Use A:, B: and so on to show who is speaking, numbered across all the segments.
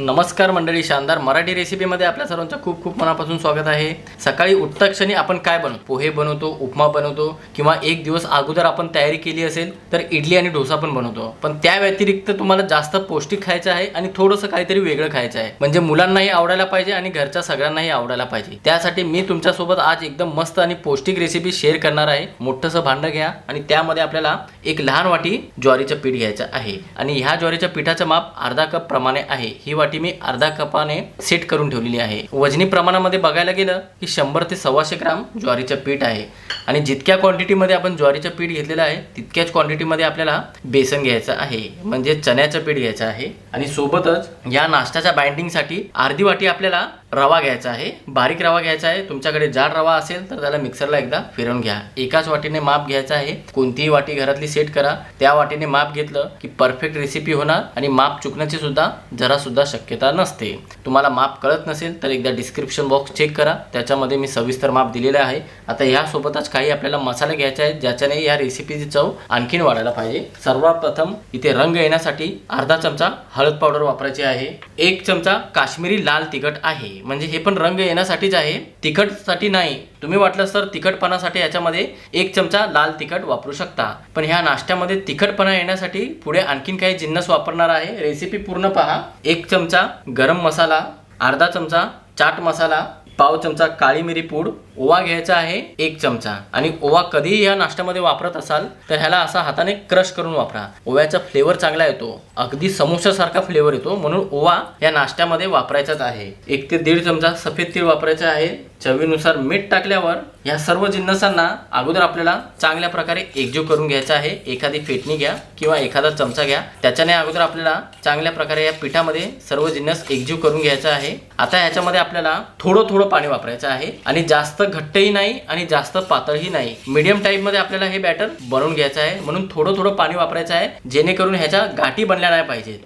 A: नमस्कार मंडळी शानदार मराठी रेसिपीमध्ये आपल्या सर्वांचं खूप खूप मनापासून स्वागत आहे. सकाळी उठता क्षणी आपण काय बनवतो पोहे बनवतो उपमा बनवतो किंवा एक दिवस अगोदर आपण तयारी केली असेल तर इडली आणि डोसा पण बनवतो. पण त्या व्यतिरिक्त तुम्हाला जास्त पौष्टिक खायचं आहे आणि थोडंसं काहीतरी वेगळं खायचं आहे. म्हणजे मुलांनाही आवडायला पाहिजे आणि घरच्या सगळ्यांनाही आवडायला पाहिजे. त्यासाठी मी तुमच्यासोबत आज एकदम मस्त आणि पौष्टिक रेसिपी शेअर करणार आहे. मोठंसं भांडं घ्या आणि त्यामध्ये आपल्याला एक लहान वाटी ज्वारीचं पीठ घ्यायचं आहे. आणि ह्या ज्वारीच्या पिठाचं माप अर्धा कप प्रमाणे आहे. ही वाटी मी अर्धा कपाने सेट करून ठेवलेली आहे. वजनी प्रमाणामध्ये बघायला गेलं की शंभर ते सव्वाशे ग्राम ज्वारीचं पीठ आहे. आणि जितक्या क्वांटिटीमध्ये आपण ज्वारीचं पीठ घेतलेलं आहे तितक्याच क्वांटिटीमध्ये आपल्याला बेसन घ्यायचं आहे म्हणजे चण्याचं पीठ घ्यायचं आहे. आणि सोबतच या नाश्त्याच्या बाइंडिंगसाठी अर्धी वाटी आपल्याला रवा घ्यायचा आहे बारीक रवा घ्यायचा आहे. तुमच्याकडे जाड रवा असेल तर त्याला मिक्सरला एकदा फिरवून घ्या. एकाच वाटीने माप घ्यायचं आहे. कोणतीही वाटी घरातली सेट करा. त्या वाटीने माप घेतलं की परफेक्ट रेसिपी होणार आणि माप चुकण्याची सुद्धा जरा सुद्धा शक्यता नसते. तुम्हाला माप कळत नसेल तर एकदा डिस्क्रिप्शन बॉक्स चेक करा. त्याच्यामध्ये मी सविस्तर माप दिलेलं आहे. आता ह्यासोबतच काही आपल्याला मसाले घ्यायचे आहेत ज्याच्याने या रेसिपीची चव आणखीन वाढायला पाहिजे. सर्वप्रथम इथे रंग येण्यासाठी अर्धा चमचा हळद पावडर वापरायची आहे. एक चमचा काश्मीरी लाल तिखट आहे. म्हणजे हे पण रंग येण्यासाठीच आहे. तिखटसाठी नाही. तुम्ही वाटलंच तर तिखटपणासाठी याच्यामध्ये एक चमचा लाल तिखट वापरू शकता. पण ह्या नाश्त्यामध्ये तिखटपणा येण्यासाठी पुढे आणखीन काही जिन्नस वापरणार आहे. रेसिपी पूर्ण पहा. एक चमचा गरम मसाला अर्धा चमचा चाट मसाला पाव चमचा काळी मिरी पूड ओवा घ्यायचा आहे एक चमचा. आणि ओवा कधीही या नाश्त्यामध्ये वापरत असाल तर ह्याला असा हाताने क्रश करून वापरा. ओव्याचा फ्लेवर चांगला येतो. अगदी समोसासारखा फ्लेवर येतो म्हणून ओवा या नाश्त्यामध्ये वापरायचाच आहे. एक ते दीड चमचा सफेद तीळ वापरायचा आहे. चवीनुसार मीठ टाकल्यावर या सर्व जिन्नसांना अगोदर आपल्याला चांगल्या प्रकारे एकजीव करून घ्यायचा आहे. एखादी फेटणी घ्या किंवा एखादा चमचा घ्या. त्याच्याने अगोदर आपल्याला चांगल्या प्रकारे या पिठामध्ये सर्व जिन्नस एकजीव करून घ्यायचा आहे. आता ह्याच्यामध्ये आपल्याला थोडं थोडं पाणी वापरायचं आहे. आणि जास्त घट्टही नाही आणि जास्त पातळही नाही. मीडियम टाईपमध्ये आपल्याला हे बॅटर बनवून घ्यायचं आहे. म्हणून थोडं थोडं पाणी वापरायचं आहे जेणेकरून ह्याच्या गाठी बनल्या नाही पाहिजेत.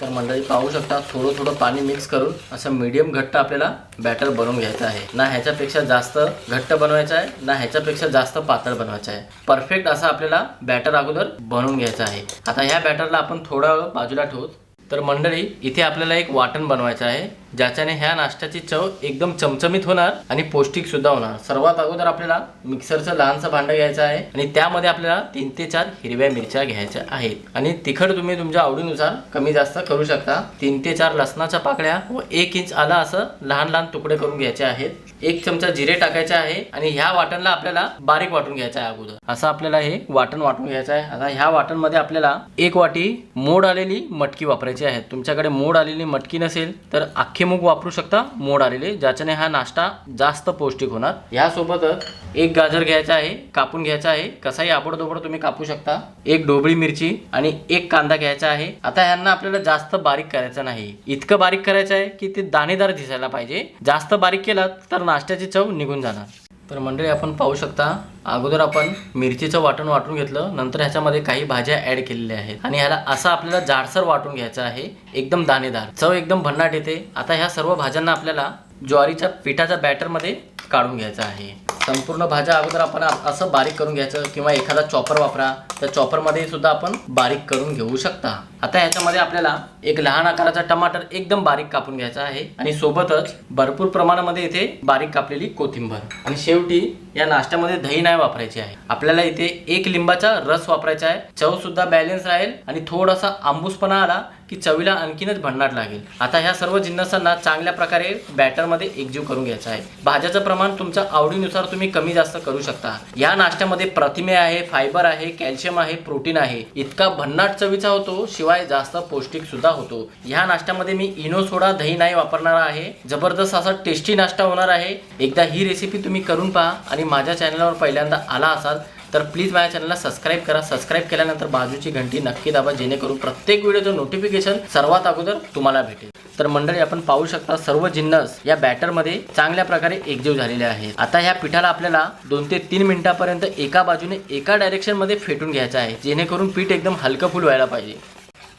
A: तर मंडळी पाहू शकता थोडं थोडं पाणी मिक्स करून असं मीडियम घट्ट आपल्याला बॅटर बनवून घ्यायचं आहे. ना ह्याच्यापेक्षा जास्त घट्ट बनवायचं आहे ना ह्याच्यापेक्षा जास्त पातळ बनवायचं आहे. परफेक्ट असं आपल्याला बॅटर अगोदर बनवून घ्यायचं आहे. आता ह्या बॅटरला आपण थोडा बाजूला ठेवू तर मंडळी इथे आपल्याला एक वाटण बनवायचं आहे. ज्याच्याने ह्या नाश्त्याची चव एकदम चमचमीत होणार आणि पौष्टिक सुद्धा होणार. सर्वात अगोदर आपल्याला मिक्सरचं लहानसं भांडं घ्यायचं आहे आणि त्यामध्ये आपल्याला तीन ते चार हिरव्या मिरच्या घ्यायच्या आहेत. आणि तिखट तुम्ही तुमच्या आवडीनुसार कमी जास्त करू शकता. तीन ते चार लसणाच्या पाकळ्या व एक इंच आला असं लहान लहान तुकडे करून घ्यायचे आहेत. एक चमचा जिरे टाकायचे आहे आणि ह्या वाटणला आपल्याला बारीक वाटून घ्यायचं आहे अगोदर. असं आपल्याला हे वाटण वाटून घ्यायचं आहे. आता ह्या वाटणमध्ये आपल्याला एक वाटी मोड आलेली मटकी वापरायची आहे. तुमच्याकडे मोड आलेली मटकी नसेल तर अख्खे मूग वापरू शकता मोड आलेले ज्याच्याने हा नाश्ता जास्त पौष्टिक होणार. यासोबतच एक गाजर घ्यायचा आहे कापून घ्यायचा आहे. कसाही आबडदोबड तुम्ही कापू शकता. एक ढोबळी मिरची आणि एक कांदा घ्यायचा आहे. आता ह्यांना आपल्याला जास्त बारीक करायचं नाही. इतकं बारीक करायचं आहे की ते दाणेदार दिसायला पाहिजे. जास्त बारीक केलात तर नाश्त्याची चव निघून जाणार. तर मंडळी आपण पाहू शकता अगोदर आपण मिरचीचं वाटण वाटून घेतलं नंतर ह्याच्यामध्ये काही भाज्या ॲड केलेल्या आहेत. आणि ह्याला असं आपल्याला जाडसर वाटून घ्यायचं आहे एकदम दाणेदार. चव एकदम भन्नाट येते. आता ह्या सर्व भाज्यांना आपल्याला ज्वारीच्या पिठाच्या बॅटरमध्ये काढून घ्यायचं आहे. संपूर्ण भाज्या अगोदर आपण असं बारीक करून घ्यायचं किंवा एखादा चॉपर वापरा. त्या चॉपरमध्ये सुद्धा आपण बारीक करून घेऊ शकता. आता ह्याच्यामध्ये आपल्याला एक लहान आकाराचा टमाटर एकदम बारीक कापून घ्यायचा आहे. आणि सोबतच भरपूर प्रमाणामध्ये इथे बारीक कापलेली कोथिंबर. आणि शेवटी या नाश्त्यामध्ये दही नाही वापरायची आहे. आपल्याला इथे एक लिंबाचा रस वापरायचा आहे. चव सुद्धा बॅलन्स राहील आणि थोडासा आंबूसपणा आला की चवीला आणखीनच भन्नाट लागेल. आता ह्या सर्व जिन्नसांना चांगल्या प्रकारे बॅटरमध्ये एकजीव करून घ्यायचं आहे. भाज्याचं प्रमाण तुमच्या आवडीनुसार तुम्ही कमी जास्त करू शकता. या नाश्त्यामध्ये प्रतिमे आहे फायबर आहे कॅल्शियम आहे प्रोटीन आहे. इतका भन्नाट चवीचा होतो शिवाय जास्त पौष्टिक सुद्धा होतो. ह्या नाश्त्यामध्ये मी इनो सोडा दही नाही वापरणार आहे. जबरदस्त असा टेस्टी नाश्ता होणार आहे. एकदा ही रेसिपी तुम्ही करून पहा आणि माझ्या चॅनलवर पहिल्यांदा आला असाल तर प्लीज माझ्या चॅनलला सबस्क्राईब करा. सबस्क्राईब केल्यानंतर बाजूची घंटी नक्की दाबा जेणेकरून प्रत्येक व्हिडिओचं नोटिफिकेशन सर्वात अगोदर तुम्हाला भेटेल. तर मंडळी आपण पाहू शकता सर्व जिन्नस या बॅटरमध्ये चांगल्या प्रकारे एकजीव झालेले आहेत. आता ह्या पिठाला आपल्याला दोन ते तीन मिनिटापर्यंत एका बाजूने एका डायरेक्शनमध्ये फेटून घ्यायचं आहे जेणेकरून पीठ एकदम हलकं फुल व्हायला पाहिजे.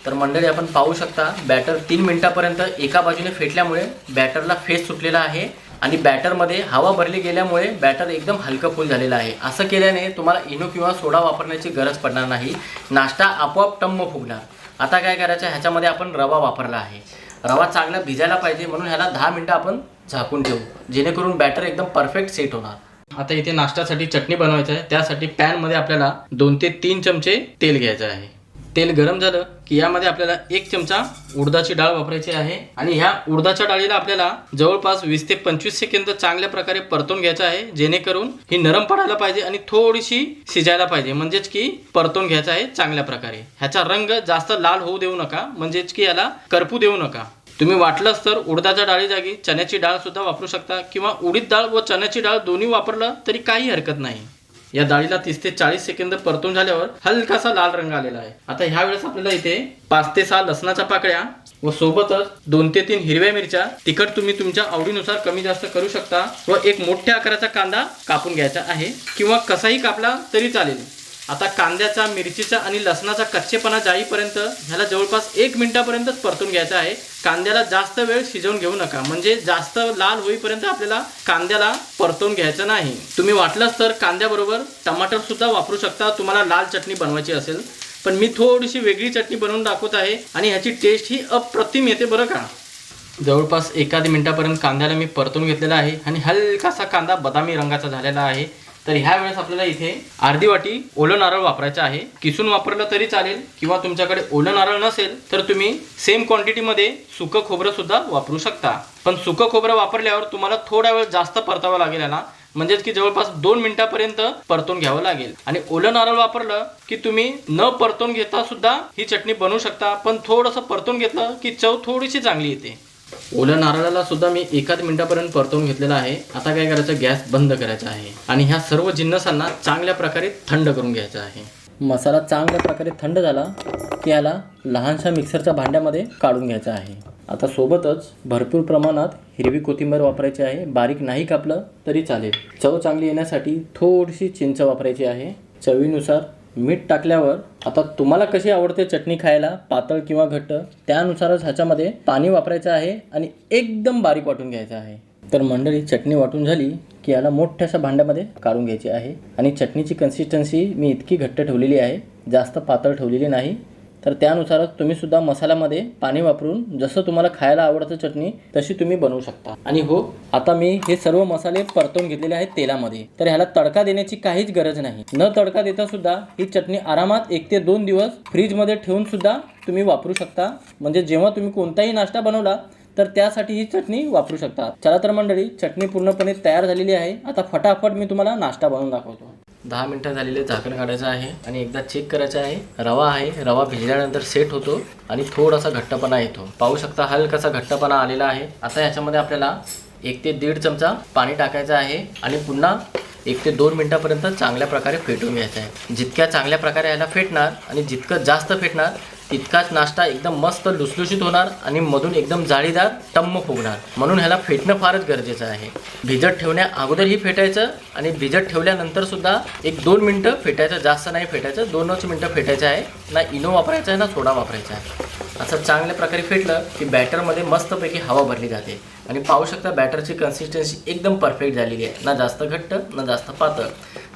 A: तर मंडळी आपण पाहू शकता बॅटर तीन मिनिटापर्यंत एका बाजूने फेटल्यामुळे बॅटरला फेस सुटलेला आहे. आणि बॅटरमध्ये हवा भरली गेल्यामुळे बॅटर एकदम हलकं फुल झालेलं आहे. असं केल्याने तुम्हाला इनो किंवा सोडा वापरण्याची गरज पडणार नाही. नाश्ता आपोआप टम्म फुगणार. आता काय करायचं? ह्याच्यामध्ये आपण रवा वापरला आहे. रवा चांगला भिजायला पाहिजे म्हणून ह्याला दहा मिनटं आपण झाकून ठेवू. जेणेकरून बॅटर एकदम परफेक्ट सेट होणार. आता इथे नाश्त्यासाठी चटणी बनवायचं आहे. त्यासाठी पॅनमध्ये आपल्याला दोन ते तीन चमचे तेल घ्यायचं आहे. तेल गरम झालं की यामध्ये आपल्याला एक चमचा उडदाची डाळ वापरायची आहे. आणि ह्या उडदाच्या डाळीला आपल्याला जवळपास वीस ते पंचवीस सेकंद चांगल्या प्रकारे परतून घ्यायचं आहे. जेणेकरून ही नरम पडायला पाहिजे आणि थोडीशी शिजायला पाहिजे. म्हणजेच की परतून घ्यायचं आहे चांगल्या प्रकारे. ह्याचा रंग जास्त लाल होऊ देऊ नका. म्हणजेच की याला करपू देऊ नका. तुम्ही वाटलंच तर उडदाच्या डाळी जागी चण्याची डाळ सुद्धा वापरू शकता किंवा उडीद डाळ व चण्याची डाळ दोन्ही वापरलं तरी काही हरकत नाही. या डाळीला तीस ते चाळीस सेकंद परतून झाल्यावर हलकासा लाल रंग आलेला आहे. आता ह्या वेळेस आपल्याला इथे पाच ते सहा लसणाच्या पाकळ्या व सोबतच दोन ते तीन हिरव्या मिरच्या तिखट तुम्ही तुमच्या आवडीनुसार कमी जास्त करू शकता व एक मोठ्या आकाराचा कांदा कापून घ्यायचा आहे किंवा कसाही कापला तरी चालेल. आता कांद्याचा मिरचीचा आणि लसणाचा कच्चेपणा जाईपर्यंत ह्याला जवळपास एक मिनिटापर्यंतच परतून घ्यायचा आहे. कांद्याला जास्त वेळ शिजवून घेऊ नका. म्हणजे जास्त लाल होईपर्यंत आपल्याला कांद्याला परतून घ्यायचं नाही. तुम्ही वाटलंच तर कांद्याबरोबर टमाटर सुद्धा वापरू शकता. तुम्हाला लाल चटणी बनवायची असेल. पण मी थोडीशी वेगळी चटणी बनवून दाखवत आहे आणि ह्याची टेस्ट ही अप्रतिम येते बरं का? जवळपास एखादी मिनिटापर्यंत कांद्याला मी परतून घेतलेला आहे आणि हलकासा कांदा बदामी रंगाचा झालेला आहे. तर ह्या वेळेस आपल्याला इथे अर्धी वाटी ओलं नारळ वापरायचं आहे. किसून वापरलं तरी चालेल किंवा तुमच्याकडे ओलं नारळ नसेल तर तुम्ही सेम क्वांटिटीमध्ये सुकं खोबरं सुद्धा वापरू शकता. पण सुकं खोबरं वापरल्यावर तुम्हाला थोडा वेळ जास्त परतावं लागेल याला. म्हणजेच की जवळपास दोन मिनिटापर्यंत परतून घ्यावं लागेल. आणि ओलं नारळ वापरलं की तुम्ही न परतून घेता सुद्धा ही चटणी बनवू शकता. पण थोडंसं परतून घेतलं की चव थोडीशी चांगली येते. ओल्या नारळाला सुद्धा मी एकाच मिनिटापर्यंत परतवून घेतलेला आहे. आता काय करायचं? गॅस बंद करायचा आहे. आणि ह्या सर्व जिन्नसांना चांगल्या प्रकारे थंड करून घ्यायचा आहे. मसाला चांगल्या प्रकारे थंड झाला की याला लहानशा मिक्सरच्या भांड्यामध्ये काढून घ्यायचा आहे. आता सोबतच भरपूर प्रमाणात हिरवी कोथिंबीर वापरायची आहे. बारीक नाही कापलं तरी चालेल. चव चांगली येण्यासाठी थोडीशी चिंच वापरायची आहे. चवीनुसार मीठ टाकल्यावर आता तुम्हाला कशी आवडते चटणी खायला पातळ किंवा घट्ट त्यानुसारच ह्याच्यामध्ये पाणी वापरायचं आहे आणि एकदम बारीक वाटून घ्यायचं आहे. तर मंडळी चटणी वाटून झाली की याला मोठ्याशा भांड्यामध्ये काढून घ्यायची आहे. आणि चटणीची कन्सिस्टन्सी मी इतकी घट्ट ठेवलेली आहे जास्त पातळ ठेवलेली नाही. तर त्यानुसारच तुम्ही सुद्धा मसाल्यामध्ये पाणी वापरून जसं तुम्हाला खायला आवडतं चटणी तशी तुम्ही बनवू शकता. आणि हो आता मी हे सर्व मसाले परतवून घेतलेले आहेत तेलामध्ये. तर ह्याला तडका देण्याची काहीच गरज नाही. न तडका देता सुद्धा ही चटणी आरामात एक ते दोन दिवस फ्रीजमध्ये ठेवून सुद्धा तुम्ही वापरू शकता. म्हणजे जेव्हा तुम्ही कोणताही नाश्ता बनवला तर त्यासाठी ही चटणी वापरू शकता. चला तर मंडळी चटणी पूर्णपणे तयार झालेली आहे. आता फटाफट मी तुम्हाला नाश्ता बनवून दाखवतो. दहा मिनटं झालेले झाकण काढायचं आहे आणि एकदा चेक करायचं आहे. रवा आहे. रवा भिजल्यानंतर सेट होतो आणि थोडासा घट्टपणा येतो. पाहू शकता हलकासा घट्टपणा आलेला आहे. आता याच्यामध्ये आपल्याला एक ते दीड चमचा पाणी टाकायचं आहे आणि पुन्हा एक ते दोन मिनटापर्यंत चांगल्या प्रकारे फेटून घ्यायचं आहे. जितक्या चांगल्या प्रकारे याला फेटणार आणि जितकं जास्त फेटणार तितकाच नाश्ता एकदम मस्त लुसलुशीत होणार आणि मधून एकदम जाळीदार टम्म फुगणार. म्हणून ह्याला फेटणं फारच गरजेचं आहे. भिजत ठेवण्या अगोदरही फेटायचं आणि भिजत ठेवल्यानंतर सुद्धा एक दोन मिनटं फेटायचं जास्त नाही फेटायचं दोनच मिनटं फेटायचं आहे. ना इनो वापरायचं आहे ना सोडा वापरायचा आहे. असं चांगल्या प्रकारे फेटलं की बॅटरमध्ये मस्तपैकी हवा भरली जाते. आणि पाहू शकता बॅटरची कन्सिस्टन्सी एकदम परफेक्ट झालेली आहे. ना जास्त घट्ट ना जास्त पातळ.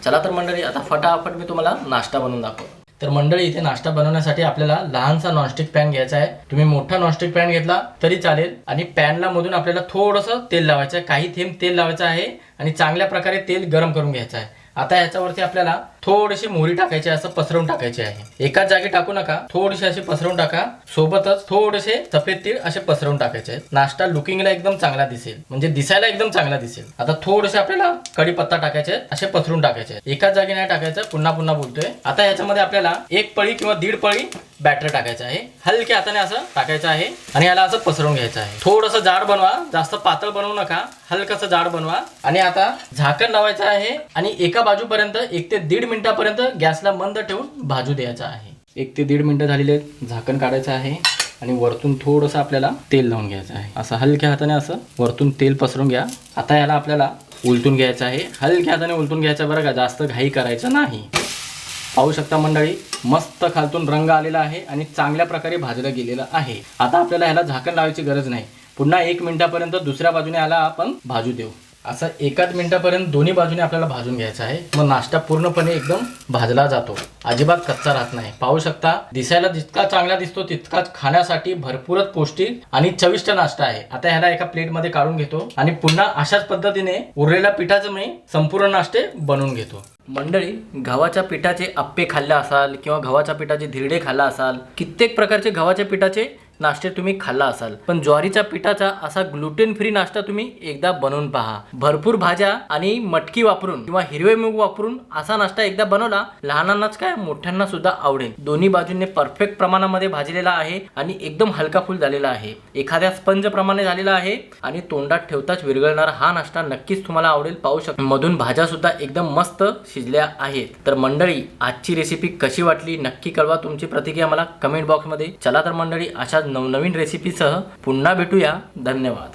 A: चला तर मंडळी आता फटाफट मी तुम्हाला नाश्ता बनवून दाखवतो. तर मंडळी इथे नाश्ता बनवण्यासाठी आपल्याला लहानसा नॉनस्टिक पॅन घ्यायचा आहे. तुम्ही मोठा नॉनस्टिक पॅन घेतला तरी चालेल. आणि पॅनला मधून आपल्याला थोडंसं तेल लावायचं आहे. काही थेंब तेल लावायचं आहे. आणि चांगल्या प्रकारे तेल गरम करून घ्यायचं आहे. आता याच्यावरती आपल्याला थोडीशी मोहरी टाकायची आहे, असं पसरवून टाकायची आहे. एकाच जागी टाकू नका. थोडीशी अशी पसरवून टाका. सोबतच थोडेसे सफेद तीळ असे पसरवून टाकायचे आहेत. नाश्ता लुकिंगला एकदम चांगला दिसेल. म्हणजे दिसायला एकदम चांगला दिसेल. आता थोडेसे आपल्याला कढीपत्ता टाकायचे असे पसरून टाकायचे एकाच जागी नाही टाकायचं पुन्हा पुन्हा बोलतोय. आता याच्यामध्ये आपल्याला एक पळी किंवा दीड पळी बॅटर टाकायचं आहे. हलक्या हाताने असं टाकायचं आहे आणि याला असं पसरवून घ्यायचं आहे. थोडंसं जाड बनवा. जास्त पातळ बनवू नका. हलकंसं जाड बनवा. आणि आता झाकण लावायचं आहे आणि एका बाजूपर्यंत एक ते दीड मिनिटापर्यंत गॅसला मंद ठेवून भाजू द्यायचा आहे. एक ते दीड मिनिटं झालेले आहेत. झाकण काढायचं आहे आणि वरतून थोडंसं आपल्याला तेल लावून घ्यायचं आहे. असं हलक्या हाताने असं वरतून तेल पसरून घ्या. आता याला आपल्याला उलटून घ्यायचं आहे. हलक्या हाताने उलटून घ्यायचं बरं का? जास्त घाई करायचं नाही. पाहू शकता मंडळी मस्त खालतून रंग आलेला आहे आणि चांगल्या प्रकारे भाजलं गेलेलं आहे. आता आपल्याला ह्याला झाकण लावायची गरज नाही. पुन्हा एक मिनिटापर्यंत दुसऱ्या बाजूने याला आपण भाजू देऊ. असं एकाच मिनिटापर्यंत दोन्ही बाजूने आपल्याला भाजून घ्यायचं आहे. मग नाश्ता पूर्णपणे एकदम भाजला जातो. अजिबात कच्चा राहत नाही. पाहू शकता दिसायला जितका चांगला दिसतो तितकाच खाण्यासाठी भरपूरच पौष्टिक आणि चविष्ट नाश्ता आहे. आता ह्याला एका प्लेटमध्ये काढून घेतो आणि पुन्हा अशाच पद्धतीने उरलेल्या पिठाचं मी संपूर्ण नाश्ते बनवून घेतो. मंडळी गव्हाच्या पिठाचे अप्पे खाल्ला असाल किंवा गव्हाच्या पिठाचे धिरडे खाल्ला असाल कित्येक प्रकारचे गव्हाच्या पिठाचे नाश्ते तुम्ही खाल्ला असाल. पण ज्वारीच्या पिठाचा असा ग्लुटेन फ्री नाश्ता तुम्ही एकदा बनवून पहा. भरपूर भाज्या आणि मटकी वापरून किंवा हिरवे मूग वापरून असा नाश्ता एकदा बनवला लहानांनाच काय मोठ्यांना सुद्धा आवडेल. दोन्ही बाजूने परफेक्ट प्रमाणामध्ये भाजलेला आहे आणि एकदम हलका फुल झालेला आहे. एखाद्या स्पंज प्रमाणे झालेला आहे आणि तोंडात ठेवताच विरघळणारा हा नाश्ता नक्कीच तुम्हाला आवडेल. पाहू शकता मधून भाज्या सुद्धा एकदम मस्त शिजल्या आहेत. तर मंडळी आजची रेसिपी कशी वाटली? नक्की कळवा तुमची प्रतिक्रिया मला कमेंट बॉक्समध्ये चला तर मंडळी अशाच नवनवीन रेसिपीसह पुन्हा भेटूया. धन्यवाद.